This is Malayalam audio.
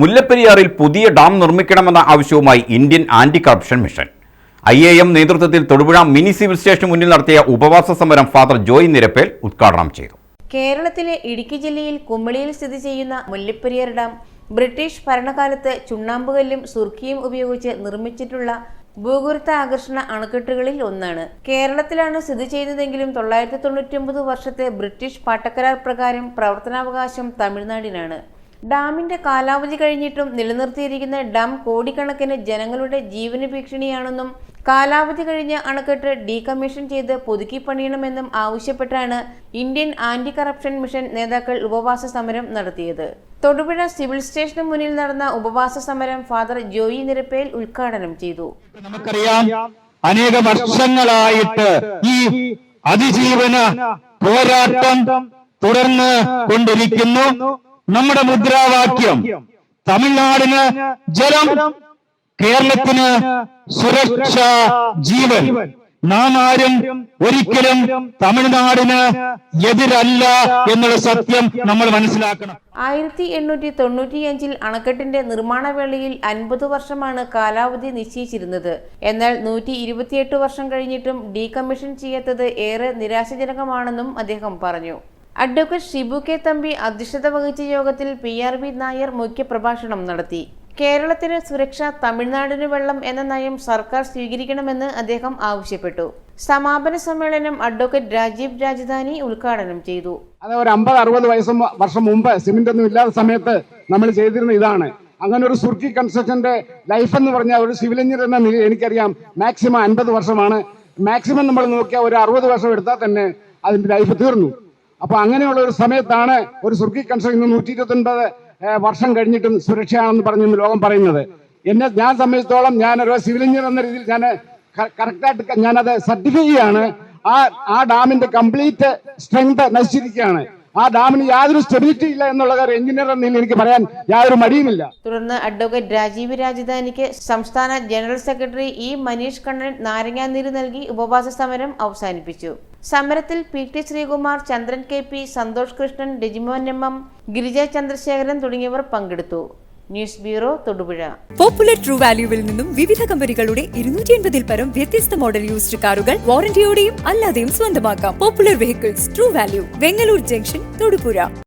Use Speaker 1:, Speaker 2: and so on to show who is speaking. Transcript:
Speaker 1: മുല്ലപ്പെരിയാറിൽ പുതിയ ഡാം നിർമ്മിക്കണമെന്ന ആവശ്യവുമായി Indian anti corruption mission. I A M നേതൃത്വത്തിൽ തൊടുപുഴ മിനി സിവിൽ സ്റ്റേഷന് മുന്നിൽ നടത്തിയ ഉപവാസ സമരം ഫാദർ ജോയ് നിരപ്പേൽ ഉദ്ഘാടനം ചെയ്തു.
Speaker 2: കേരളത്തിലെ ഇടുക്കി ജില്ലയിൽ കുമളിയിൽ സ്ഥിതി ചെയ്യുന്ന മുല്ലപ്പെരിയാർ ഡാം ബ്രിട്ടീഷ് ഭരണകാലത്ത് ചുണ്ണാമ്പുകല്ലും സുർക്കിയും ഉപയോഗിച്ച് നിർമ്മിച്ചിട്ടുള്ള ഭൂഗുരുത്ത ആകർഷണ അണക്കെട്ടുകളിൽ ഒന്നാണ്. കേരളത്തിലാണ് സ്ഥിതി ചെയ്യുന്നതെങ്കിലും തൊള്ളായിരത്തി തൊണ്ണൂറ്റി വർഷത്തെ ബ്രിട്ടീഷ് പാട്ടക്കരാർ പ്രകാരം പ്രവർത്തനാവകാശം തമിഴ്നാടിനാണ്. ഡാമിന്റെ കാലാവധി കഴിഞ്ഞിട്ടും നിലനിർത്തിയിരിക്കുന്ന ഡാം കോടിക്കണക്കിന് ജനങ്ങളുടെ ജീവന ഭീഷണിയാണെന്നും കാലാവധി കഴിഞ്ഞ അണക്കെട്ട് ഡീകമ്മീഷൻ ചെയ്ത് പുതുക്കി പണിയണമെന്നും ആവശ്യപ്പെട്ടാണ് ഇന്ത്യൻ ആന്റി കറപ്ഷൻ മിഷൻ നേതാക്കൾ ഉപവാസ സമരം നടത്തിയത്. തൊടുപുഴ സിവിൽ സ്റ്റേഷന് മുന്നിൽ നടന്ന ഉപവാസ സമരം ഫാദർ ജോയി നിരപ്പേൽ ഉദ്ഘാടനം ചെയ്തു.
Speaker 3: നമുക്കറിയാം അനേക വർഷങ്ങളായിട്ട് ഈ അതിജീവന പോരാട്ടം തുടർന്ന് കൊണ്ടിരിക്കുന്നു. നമ്മുടെ മുദ്രാവാക്യം തമിഴ്നാടിന് ജലം കേരളത്തിന് സുരക്ഷ ജീവൻ. നാം ആരും ഒരിക്കലും തമിഴ്നാടിന് എതിരല്ല എന്നുള്ള സത്യം നമ്മൾ മനസ്സിലാക്കണം.
Speaker 2: ആയിരത്തി എണ്ണൂറ്റി തൊണ്ണൂറ്റിയഞ്ചിൽ അണക്കെട്ടിന്റെ നിർമ്മാണ വേളയിൽ അൻപത് വർഷമാണ് കാലാവധി നിശ്ചയിച്ചിരുന്നത്. എന്നാൽ നൂറ്റി ഇരുപത്തിയെട്ട് വർഷം കഴിഞ്ഞിട്ടും ഡീകമ്മീഷൻ ചെയ്യാത്തത് ഏറെ നിരാശാജനകമാണെന്നും അദ്ദേഹം പറഞ്ഞു. അഡ്വക്കേറ്റ് ഷിബു കെ തമ്പി അധ്യക്ഷത വഹിച്ച യോഗത്തിൽ പി ആർ ബി നായർ മുഖ്യപ്രഭാഷണം നടത്തി. കേരളത്തിന് സുരക്ഷ തമിഴ്നാടിന് വെള്ളം എന്ന നയം സർക്കാർ സ്വീകരിക്കണമെന്ന് അദ്ദേഹം ആവശ്യപ്പെട്ടു. സമാപന സമ്മേളനം അഡ്വക്കേറ്റ് രാജീവ് രാജധാനി ഉദ്ഘാടനം ചെയ്തു.
Speaker 4: അത് ഒരു അമ്പത് അറുപത് വയസ്സ് വർഷം മുമ്പ് സിമെന്റ് ഒന്നും ഇല്ലാത്ത സമയത്ത് നമ്മൾ ചെയ്തിരുന്ന ഇതാണ്. അങ്ങനെ ഒരു സുർക്കി കൺസ്ട്രക്ഷന്റെ ലൈഫ് എന്ന് പറഞ്ഞാൽ ഒരു സിവിൽ എഞ്ചിനീയർ എന്ന നിലയിൽ എനിക്കറിയാം മാക്സിമം അൻപത് വർഷമാണ്. മാക്സിമം നമ്മൾ നോക്കിയാൽ ഒരു അറുപത് വർഷം എടുത്താൽ തന്നെ അതിന്റെ ലൈഫ് തീർന്നു. അപ്പൊ അങ്ങനെയുള്ള ഒരു സമയത്താണ് ഒരു സുർക്കി കൺസ്ട്രക്ഷൻ ഇന്ന് നൂറ്റി ഇരുപത്തൊൻപത് വർഷം കഴിഞ്ഞിട്ടും സുരക്ഷയാണെന്ന് പറഞ്ഞു ലോകം പറയുന്നത്. എന്നെ ഞാൻ സംബന്ധിച്ചിടത്തോളം ഞാനൊരു സിവിൽ എഞ്ചിനീയർ എന്ന രീതിയിൽ ഞാൻ കറക്റ്റായിട്ട് ഞാനത് സർട്ടിഫൈ ചെയ്യാണ്. ആ ആ ഡാമിന്റെ കംപ്ലീറ്റ് സ്ട്രെങ്ത് നശിച്ചിരിക്കുകയാണ്. ആ ഡാമിന് യാതൊരു സ്റ്റെബിലിറ്റി ഇല്ല എന്നുള്ള കാര്യം എഞ്ചിനീയർ എന്ന നിലയിൽ എനിക്ക് പറയാൻ യാതൊരു മടിയുമില്ല.
Speaker 2: തുടർന്ന് അഡ്വക്കേറ്റ് രാജീവ് രാജധാനിക്ക് സംസ്ഥാന general secretary E Maneesh Kannan നാരങ്ങാനീര് നൽകി ഉപവാസ സമരം അവസാനിപ്പിച്ചു. സമരത്തിൽ P T Sreekumar Chandran K P Santhosh Krishnan Rajimon M M Girija Chandrasekharan തുടങ്ങിയവർ പങ്കെടുത്തു. News bureau Thodupuzha.
Speaker 5: Popular true വാല്യൂവിൽ നിന്നും വിവിധ കമ്പനികളുടെ ഇരുന്നൂറ്റി എൺപതിൽ പരം വ്യത്യസ്ത മോഡൽ യൂസ്ഡ് കാറുകൾ വാറന്റിയോടെയും അല്ലാതെയും സ്വന്തമാക്കാം. Popular vehicles true value Vengalloor junction Thodupuzha.